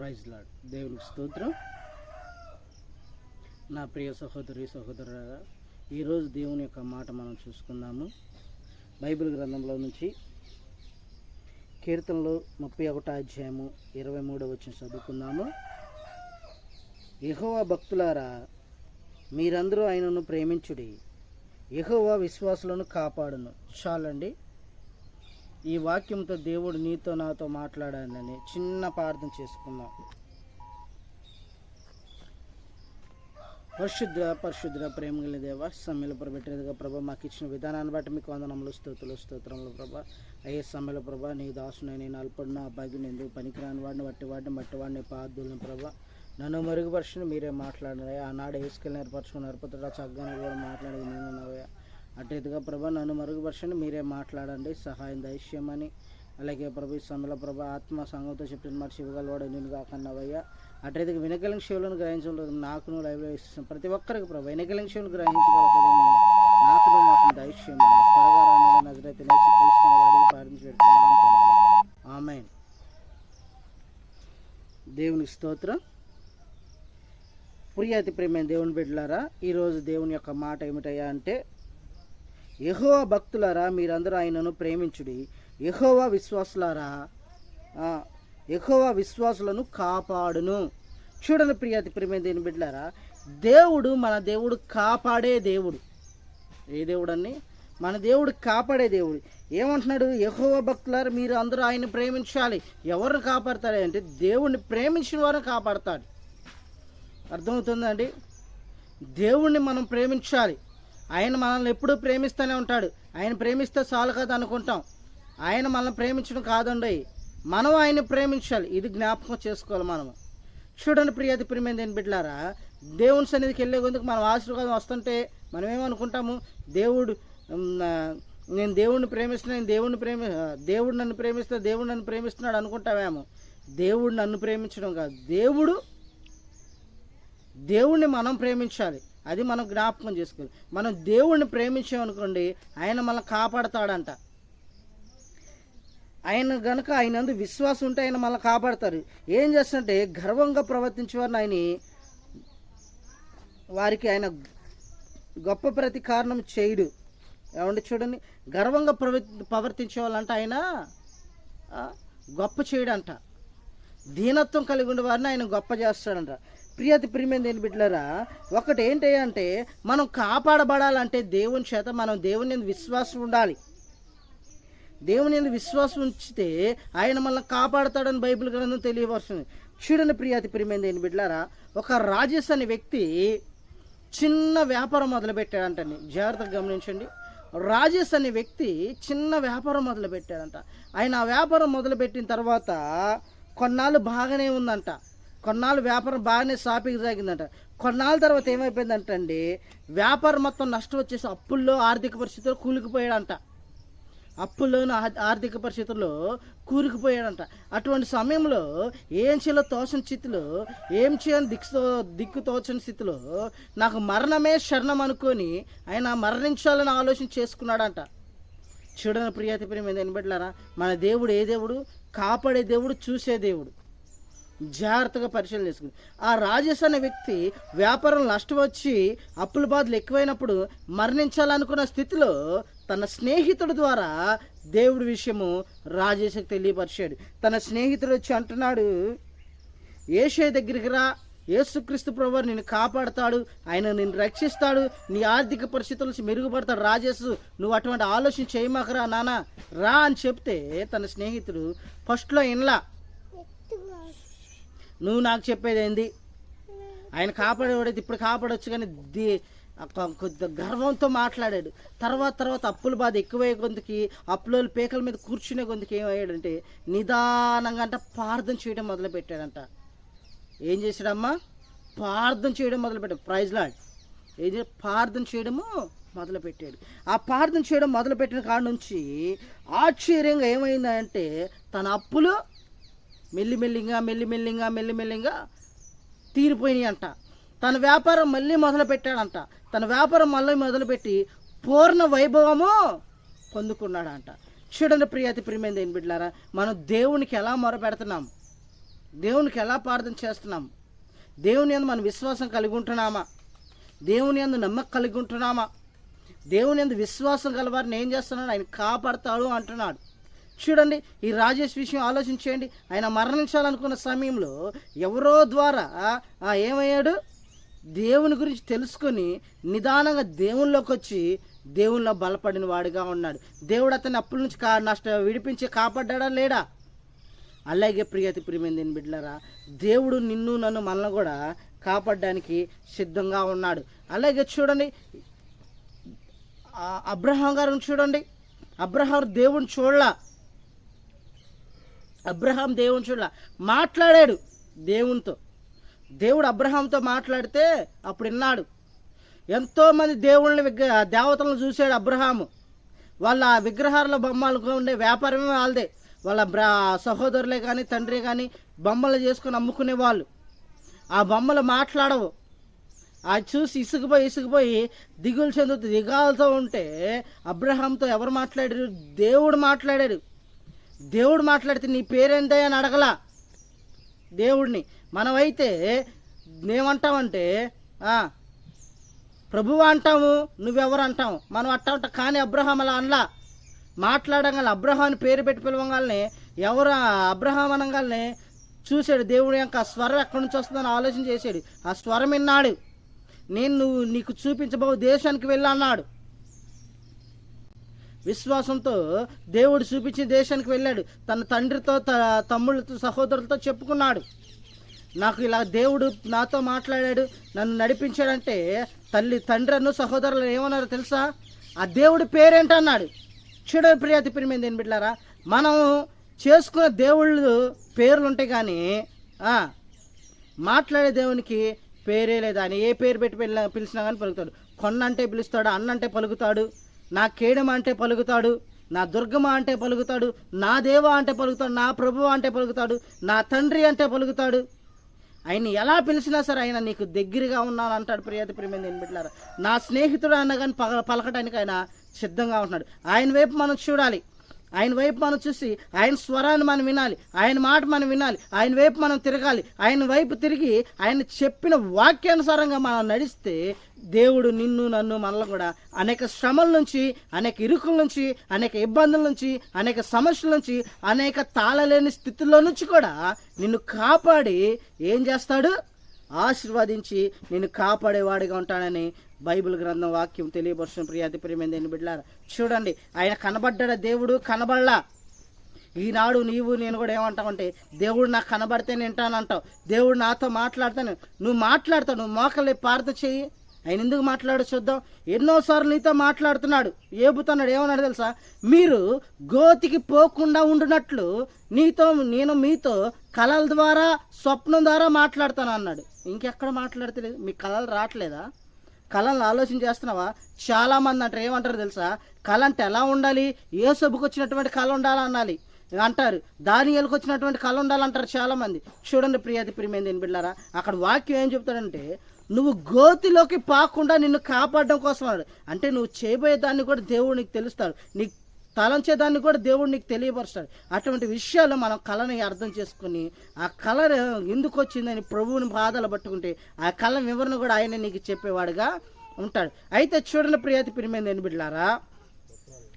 Praise lord. దేవునికి స్తోత్రం. నా ప్రియ సహోదరి సహోదరులారా ఈరోజు దేవుని యొక్క మాట మనం చూసుకుందాము. బైబిల్ గ్రంథంలో నుంచి కీర్తనలో ముప్పై ఒకటో అధ్యాయము ఇరవై మూడో వచ్చిన చదువుకుందాము. యహోవా భక్తులారా మీరందరూ ఆయనను ప్రేమించుడి. యహోవా విశ్వాసులను కాపాడును. చాలండి. ఈ వాక్యంతో దేవుడు నీతో నాతో మాట్లాడాలని చిన్న ప్రార్థన చేసుకుందాం. పరిశుద్ర పరిశుద్ర ప్రేమ కలిగిన దేవ సమ్మెల ప్రభెట్టేదిగా ప్రభా మాకు ఇచ్చిన విధానాన్ని బట్టి మీకు వందనములు స్తోతులు స్తోత్రములు ప్రభా. అయ్యే సమ్మెల ప్రభా నీ దాసుని నేను అల్పడిన అబ్బాయిని ఎందుకు పనికిరాని వాడిని బట్టి వాడిని మట్టి వాడిని పాదులను ప్రభా. నన్ను మరుగుపరచుని మీరే మాట్లాడినారు ఆనాడు వేసుకెళ్ళి నేర్పరచుకుని నేర్పుతాడా చక్కగా కూడా మాట్లాడేది నేను అటు ఇదిగా ప్రభా నన్ను మరుగుపరచండి మీరే మాట్లాడండి సహాయం దైశ్యమని అలాగే ప్రభు ఈ సమయంలో ప్రభా ఆత్మ సంఘంతో చెప్పిన మాట శివగలవాడు నేను కాకన్నావయ్యా. అటుగా వెనకలింగ శివులను గ్రహించడం నాకును లైవ్లో ఇస్తున్నాం ప్రతి ఒక్కరికి ప్రభు వెనకలింగ శివులను గ్రహించగల ప్రభుని నాకును మాకు త్వరగా రానున్న నజరైతే నేర్చి కృష్ణ అడిగి ప్రార్థించి పెడుతున్నాం తండ్రి. ఆమెన్. స్తోత్రం. ప్రియాతి ప్రేమైన దేవుని బిడ్డలారా ఈరోజు దేవుని యొక్క మాట ఏమిటయ్యా అంటే యహోవా భక్తులారా మీరందరూ ఆయనను ప్రేమించుడి. యహోవా విశ్వాసులారా యహోవా విశ్వాసులను కాపాడును. చూడండి ప్రియాతి ప్రేమైన దేని బిడ్డలారా దేవుడు మన దేవుడు కాపాడే దేవుడు. ఏ దేవుడు మన దేవుడు కాపాడే దేవుడు. ఏమంటున్నాడు? యెహోవా భక్తులారు మీరు అందరూ ఆయన ప్రేమించాలి. ఎవరిని కాపాడతాడు అంటే దేవుణ్ణి ప్రేమించిన వారిని కాపాడతాడు. అర్థమవుతుందండి దేవుణ్ణి మనం ప్రేమించాలి. ఆయన మనల్ని ఎప్పుడూ ప్రేమిస్తూనే ఉంటాడు. ఆయన ప్రేమిస్తే చాలు కదా అనుకుంటాం. ఆయన మనల్ని ప్రేమించడం కాదండి. మనం ఆయన్ని ప్రేమించాలి. ఇది జ్ఞాపకం చేసుకోవాలి మనము చూడండి ప్రియాతి ప్రియమైన దేని బిడ్డారా దేవుని సన్నిధికి వెళ్ళే కొందుకు మనం ఆశీర్వాదం వస్తుంటే మనం ఏమనుకుంటాము దేవుడు నేను దేవుడిని ప్రేమిస్తున్నా నేను దేవుడిని ప్రేమి దేవుడు నన్ను ప్రేమిస్తే దేవుడు నన్ను ప్రేమిస్తున్నాడు అనుకుంటామేమో? దేవుడు నన్ను ప్రేమించడం కాదు. దేవుడు దేవుణ్ణి మనం ప్రేమించాలి. అది మనం జ్ఞాపకం చేసుకోవాలి. మనం దేవుణ్ణి ప్రేమించామనుకోండి ఆయన మనల్ని కాపాడతాడంట. ఆయన గనుక ఆయన అందు విశ్వాసం ఉంటే ఆయన మనల్ని కాపాడతారు. ఏం చేస్తుంటే గర్వంగా ప్రవర్తించే వారిని ఆయన వారికి ఆయన గొప్ప ప్రతి కారణం చేయడు. ఏమంటే చూడండి గర్వంగా ప్రవ ప్రవర్తించే వాళ్ళంట ఆయన గొప్ప చేయడంట. దీనత్వం కలిగి ఉండే వారిని ఆయన గొప్ప చేస్తాడంట. ప్రియతి ప్రియమైన దేని బిడ్డలరా ఒకటి ఏంటి అంటే మనం కాపాడబడాలంటే దేవుని చేత మనం దేవుని మీద విశ్వాసం ఉండాలి. దేవుని మీద విశ్వాసం ఉంచితే ఆయన మనల్ని కాపాడతాడని బైబిల్ గ్రంథం తెలియవలసింది చూడండి ప్రియాతి ప్రియమైన దేని బిడ్డలారా ఒక రాజేష్ అనే వ్యక్తి చిన్న వ్యాపారం మొదలుపెట్టాడంటండి. జాగ్రత్తగా గమనించండి. రాజేష్ అనే వ్యక్తి చిన్న వ్యాపారం మొదలుపెట్టాడంట. ఆయన ఆ వ్యాపారం మొదలుపెట్టిన తర్వాత కొన్నాళ్ళు బాగానే ఉందంట. కొన్నాళ్ళు వ్యాపారం బాగానే షాపింగ్ సాగిందంట. కొన్నాళ్ళ తర్వాత ఏమైపోయిందంట అండి వ్యాపారం మొత్తం నష్టం వచ్చేసి అప్పుల్లో ఆర్థిక పరిస్థితుల్లో కూలికిపోయాడంట. అప్పుల్లోని ఆర్థిక పరిస్థితుల్లో కూరుకుపోయాడంట. అటువంటి సమయంలో ఏం చేయాలో తోచని స్థితిలో ఏం చేయని దిక్కుతో దిక్కు తోచని స్థితిలో నాకు మరణమే శరణం అనుకొని ఆయన మరణించాలని ఆలోచన చేసుకున్నాడంట. చూడని ప్రియాతి ప్రియమైన ఎనబెట్లారా మన దేవుడు ఏ దేవుడు? కాపాడే దేవుడు చూసే దేవుడు. జాగ్రత్తగా పరిశీలన చేసుకుంది. ఆ రాజేష్ అనే వ్యక్తి వ్యాపారం నష్టం వచ్చి అప్పుల బాధలు ఎక్కువైనప్పుడు మరణించాలనుకున్న స్థితిలో తన స్నేహితుడి ద్వారా దేవుడి విషయము రాజేష్కి తెలియపరిచాడు. తన స్నేహితుడు వచ్చి అంటున్నాడు ఏషే దగ్గరికి రా. యేసుక్రీస్తు ప్రభు నిన్ను కాపాడతాడు. ఆయన నిన్ను రక్షిస్తాడు. నీ ఆర్థిక పరిస్థితుల నుంచి మెరుగుపడతాడు. రాజేసు నువ్వు అటువంటి ఆలోచన చేయమాకరా నానా రా అని చెప్తే తన స్నేహితుడు ఫస్ట్లో ఇన్లా. నువ్వు నాకు చెప్పేది ఏంది? ఆయన కాపాడేవాడైతే ఇప్పుడు కాపాడొచ్చు కానీ ది కొద్ది గర్వంతో మాట్లాడాడు. తర్వాత తర్వాత అప్పుల బాధ ఎక్కువయ్యే గొంతుకి అప్పుల పేకల మీద కూర్చునే గొంతుకి ఏమయ్యాడంటే నిదానంగా అంట ప్రార్థన చేయడం మొదలుపెట్టాడంట. ఏం చేశాడమ్మా? ప్రార్థన చేయడం మొదలు పెట్టాడు ప్రైజ్ లాడ్. ఏం చే ప్రార్థన చేయడము మొదలుపెట్టాడు. ఆ ప్రార్థన చేయడం మొదలుపెట్టిన కాడ నుంచి ఆశ్చర్యంగా ఏమైందంటే తన అప్పులు మెల్లిమెల్లిగా మెల్లిమెల్లిగా మెల్లిమెల్లిగా తీరిపోయినాయి అంట. తన వ్యాపారం మళ్ళీ మొదలుపెట్టాడంట. తన వ్యాపారం మళ్ళీ మొదలుపెట్టి పూర్ణ వైభవము పొందుకున్నాడంట. చూడండి ప్రియాతి ప్రియమైన దేని బిడ్డలారా మనం దేవునికి ఎలా మొరపెడుతున్నాం? దేవునికి ఎలా ప్రార్థన చేస్తున్నాం? దేవుని యందు మనం విశ్వాసం కలిగి ఉంటున్నామా? దేవుని యందు నమ్మకం కలిగి ఉంటున్నామా? దేవుని యందు విశ్వాసం గలవారిని ఏం చేస్తున్నాడు? ఆయన కాపాడతాడు అంటున్నాడు. చూడండి ఈ రాజేష్ విషయం ఆలోచించేయండి ఆయన మరణించాలనుకున్న సమయంలో ఎవరో ద్వారా ఏమయ్యాడు? దేవుని గురించి తెలుసుకొని నిదానంగా దేవునిలోకి వచ్చి దేవుల్లో బలపడిన వాడిగా ఉన్నాడు. దేవుడు అతన్ని అప్పుల నుంచి కా నష్ట విడిపించి కాపాడ్డా లేడా? అలాగే ప్రియతి ప్రియమైంది బిడ్డలరా దేవుడు నిన్ను నన్ను మనల్ని కూడా కాపాడడానికి సిద్ధంగా ఉన్నాడు. అలాగే చూడండి అబ్రహాం గారిని చూడండి. అబ్రహాం దేవుని చూడలా. అబ్రహాం దేవుని చూడ మాట్లాడాడు దేవునితో. దేవుడు అబ్రహాంతో మాట్లాడితే అప్పుడు విన్నాడు. ఎంతోమంది దేవుళ్ళని విగ్రహ దేవతలను చూశాడు అబ్రహాము. వాళ్ళ విగ్రహాల బొమ్మలకు ఉండే వ్యాపారమే వాళ్ళదే. వాళ్ళ బ్రా సహోదరులే కానీ తండ్రి కానీ బొమ్మలు చేసుకొని అమ్ముకునే వాళ్ళు. ఆ బొమ్మలు మాట్లాడవు. అది చూసి ఇసుకుపోయి ఇసుకుపోయి దిగులు చెందుతూ దిగాలతో ఉంటే అబ్రహాంతో ఎవరు మాట్లాడారు? దేవుడు మాట్లాడాడు. దేవుడు మాట్లాడితే నీ పేరేంటయ్య అని అడగలా. దేవుడిని. మనమైతే ఏమంటామంటే ప్రభువు అంటాము నువ్వెవరు అంటాము. మనం అట్టా ఉంటాం. కానీ అబ్రహాం అలా అనలా. మాట్లాడగల అబ్రహాన్ని పేరు పెట్టి పిలవగానే ఎవరు అబ్రహాం అనగానే చూశాడు దేవుడు యొక్క స్వరం ఎక్కడి నుంచి వస్తుందని ఆలోచన చేశాడు. ఆ స్వరం విన్నాడు. నేను నువ్వు నీకు చూపించబో దేశానికి వెళ్ళి అన్నాడు. విశ్వాసంతో దేవుడు చూపించిన దేశానికి వెళ్ళాడు. తన తండ్రితో త- తమ్ముళ్ళతో సహోదరులతో చెప్పుకున్నాడు. నాకు ఇలా దేవుడు నాతో మాట్లాడాడు నన్ను నడిపించాడంటే తల్లి తండ్రి అను సహోదరులు ఏమన్నారో తెలుసా? ఆ దేవుడి పేరేంటన్నాడు చూడ ప్రియాతి ప్రియమైంది ఏం బిడ్డారా మనం చేసుకున్న దేవుళ్ళు పేర్లు ఉంటాయి కానీ మాట్లాడే దేవునికి పేరే లేదు ఆయన ఏ పేరు పెట్టి పిలిచినా కానీ పలుకుతాడు కొన్న అంటే పిలుస్తాడు అన్న అంటే పలుకుతాడు. నా కేడమ అంటే పలుకుతాడు నా దుర్గమ అంటే పలుకుతాడు నా దేవ అంటే పలుకుతాడు నా ప్రభువ అంటే పలుకుతాడు నా తండ్రి అంటే పలుకుతాడు. ఆయన ఎలా పిలిచినా సరే ఆయన నీకు దగ్గరగా ఉన్నాను అంటాడు ప్రియాతి ప్రియమైన బిడ్డారా నా స్నేహితుడు అన్న కానీ పగ పలకటానికి ఆయన సిద్ధంగా ఉంటున్నాడు. ఆయన వైపు మనం చూడాలి. ఆయన వైపు మనం చూసి ఆయన స్వరాన్ని మనం వినాలి. ఆయన మాట మనం వినాలి. ఆయన వైపు మనం తిరగాలి. ఆయన వైపు తిరిగి ఆయన చెప్పిన వాక్యానుసారంగా మనం నడిస్తే దేవుడు నిన్ను నన్ను మనల్ని కూడా అనేక శ్రమల నుంచి అనేక ఇరుకుల నుంచి అనేక ఇబ్బందుల నుంచి అనేక సమస్యల నుంచి అనేక తాళలేని స్థితిలో నుంచి కూడా నిన్ను కాపాడి ఏం చేస్తాడు? ఆశీర్వదించి నిన్ను కాపాడేవాడిగా ఉంటానని బైబిల్ గ్రంథం వాక్యం తెలియపరుచిన ప్రియాతి ప్రియమైంది బిడ్డారు చూడండి ఆయన కనబడ్డాడు దేవుడు? కనబడలా. ఈనాడు నీవు నేను కూడా ఏమంటావంటే దేవుడు నాకు కనబడితే వింటానంటావు. దేవుడు నాతో మాట్లాడతాను. నువ్వు మాట్లాడతావు నువ్వు మోకలే ప్రార్థన చెయ్యి ఆయన ఎందుకు మాట్లాడు చూద్దాం. ఎన్నోసార్లు నీతో మాట్లాడుతున్నాడు. ఏబుతున్నాడు ఏమన్నాడు తెలుసా? మీరు గోతికి పోకుండా ఉండునట్లు నీతో నేను మీతో కళల ద్వారా స్వప్నం ద్వారా మాట్లాడతాను అన్నాడు. ఇంకెక్కడ మాట్లాడతలేదు? మీ కళలు రావట్లేదా? కళలను ఆలోచన చేస్తున్నావా? చాలా మంది అంటారు ఏమంటారు తెలుసా? కళ అంటే ఎలా ఉండాలి? ఏ సభకు వచ్చినటువంటి కళ ఉండాలి అనాలి? అంటారు దానియాలకు వచ్చినటువంటి కళ ఉండాలంటారు చాలామంది. చూడండి ప్రియాది ప్రియమైంది బిడ్డారా అక్కడ వాక్యం ఏం చెప్తాడంటే నువ్వు గోతిలోకి పాకుండా నిన్ను కాపాడడం కోసం అన్నాడు. అంటే నువ్వు చేయబోయే దాన్ని కూడా దేవుడు నీకు తెలుస్తాడు. నీకు తలంచేదాన్ని కూడా దేవుడు నీకు తెలియపరుస్తాడు. అటువంటి విషయాలు మనం కళని అర్థం చేసుకుని ఆ కళ ఎందుకు వచ్చిందని ప్రభువుని బాధలు పట్టుకుంటే ఆ కళ వివరణ కూడా ఆయన నీకు చెప్పేవాడుగా ఉంటాడు. అయితే చూడని ప్రియాతి పిరిమైంది బిడ్లారా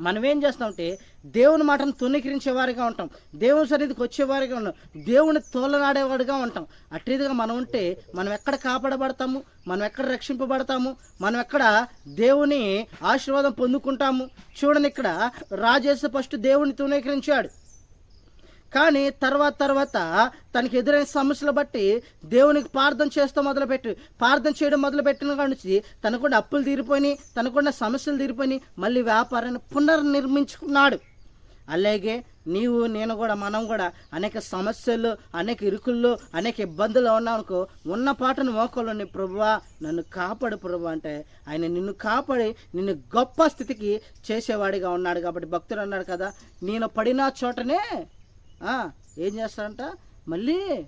మనం ఏం చేస్తామంటే దేవుని మాటను తునీకరించేవారిగా ఉంటాం. దేవుని సన్నిధికి వచ్చేవారిగా ఉంటాం దేవుని తోలనాడేవాడిగా ఉంటాం. అట్రీదిగా మనం ఉంటే మనం ఎక్కడ కాపాడబడతాము? మనం ఎక్కడ రక్షింపబడతాము? మనం ఎక్కడ దేవుని ఆశీర్వాదం పొందుకుంటాము? చూడండి ఇక్కడ రాజేసు ఫస్ట్ దేవుని తునీకరించాడు కానీ తర్వాత తర్వాత తనకి ఎదురైన సమస్యలు బట్టి దేవునికి ప్రార్థన చేస్తూ మొదలుపెట్టి ప్రార్థన చేయడం మొదలుపెట్టిన నుంచి తనకుండా అప్పులు తీరిపోయి తనకుండా సమస్యలు తీరిపోయి మళ్ళీ వ్యాపారాన్ని పునర్నిర్మించుకున్నాడు. అలాగే నీవు నేను కూడా మనం కూడా అనేక సమస్యలు అనేక ఇరుకుల్లో అనేక ఇబ్బందులు ఉన్నామనుకో ఉన్న పాటను మోకలోని ప్రభువా నన్ను కాపాడు ప్రభు అంటే ఆయన నిన్ను కాపాడి నిన్ను గొప్ప స్థితికి చేసేవాడిగా ఉన్నాడు కాబట్టి భక్తుడు అన్నాడు కదా నేను పడిన చోటనే ఏం చేస్తాడంట? మళ్ళీ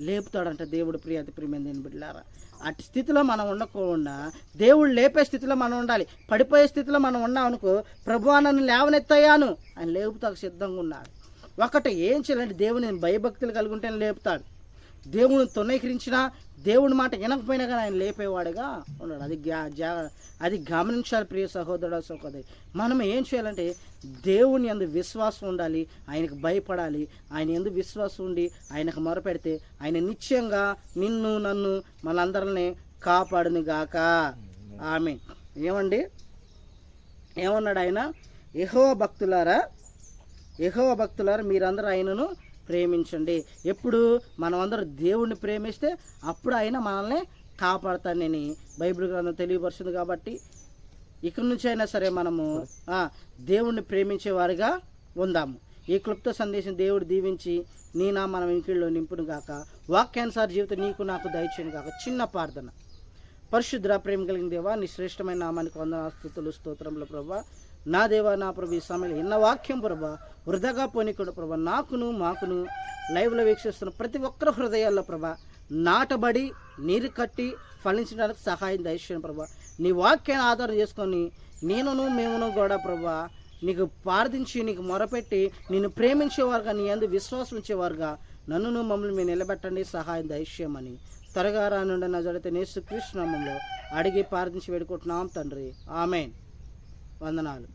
లేపుతాడంట దేవుడు ప్రియాతి ప్రియమైన బిడ్డారా అటు స్థితిలో మనం ఉండకుండా దేవుడు లేపే స్థితిలో మనం ఉండాలి. పడిపోయే స్థితిలో మనం ఉన్నాం అనుకో ప్రభు నన్ను లేవనెత్తయ్యాను అని లేపుతాకు సిద్ధంగా ఉన్నాడు. ఒకటి ఏం చేయాలంటే దేవుని భయభక్తులు కలిగి ఉంటేనే లేపుతాడు. దేవుని తొన్నీకరించినా దేవుని మాట వినకపోయినా కానీ ఆయన లేపేవాడుగా ఉన్నాడు. అది జా అది గమనించాలి ప్రియ సహోదరుడు సహోదరి. మనం ఏం చేయాలంటే దేవుని ఎందు విశ్వాసం ఉండాలి ఆయనకు భయపడాలి. ఆయన ఎందు విశ్వాసం ఉండి ఆయనకు మొరపెడితే ఆయన నిశ్చయంగా నిన్ను నన్ను మనందరిని కాపాడును గాక. ఆమె ఏమండి? ఏమన్నాడు ఆయన? యెహోవ భక్తులారా యెహోవ భక్తులారా మీరందరూ ఆయనను ప్రేమించండి. ఎప్పుడు మనమందరం దేవుణ్ణి ప్రేమిస్తే అప్పుడు ఆయన మనల్ని కాపాడతానని బైబిల్ గ్రంథం తెలియపరుస్తుంది కాబట్టి ఇక్కడి నుంచి అయినా సరే మనము దేవుణ్ణి ప్రేమించే వారిగా ఉందాము. ఈ క్లుప్త సందేశం దేవుడు దీవించి నీ నా మన ఇంకిల్లో నింపును గాక. వాక్యానుసార జీవితం నీకు నాకు దయచేయను గాక. చిన్న ప్రార్థన. పరిశుద్ర ప్రేమ కలిగిన దేవా నీ శ్రేష్టమైన నామానికి వందనాస్తుతులు స్థుతులు స్తోత్రములు ప్రభా. నా దేవా నా ప్రభు ఈ సమయంలో ఎన్న వాక్యం ప్రభా వృధాగా పోనీకుండా ప్రభా నాకును మాకును లైవ్లో వీక్షిస్తున్న ప్రతి ఒక్కరి హృదయాల్లో ప్రభ నాటబడి నీరు కట్టి ఫలించడానికి సహాయం దయచేయండి ప్రభా. నీ వాక్యాన్ని ఆధారం చేసుకొని నేనును మేమును కూడా ప్రభా నీకు ప్రార్థించి నీకు మొరపెట్టి నిన్ను ప్రేమించేవారుగా నీ అందు విశ్వాసం ఉంచేవారుగా నన్నును మమ్మల్ని మీరు నిలబెట్టండి సహాయం దయచేయమని. త్వరగా రానుండి నా జడితే నేసు కృష్ణనామంలో అడిగి ప్రార్థించి వేడుకుంటున్నాం తండ్రి. ఆమెన్. వందనాలు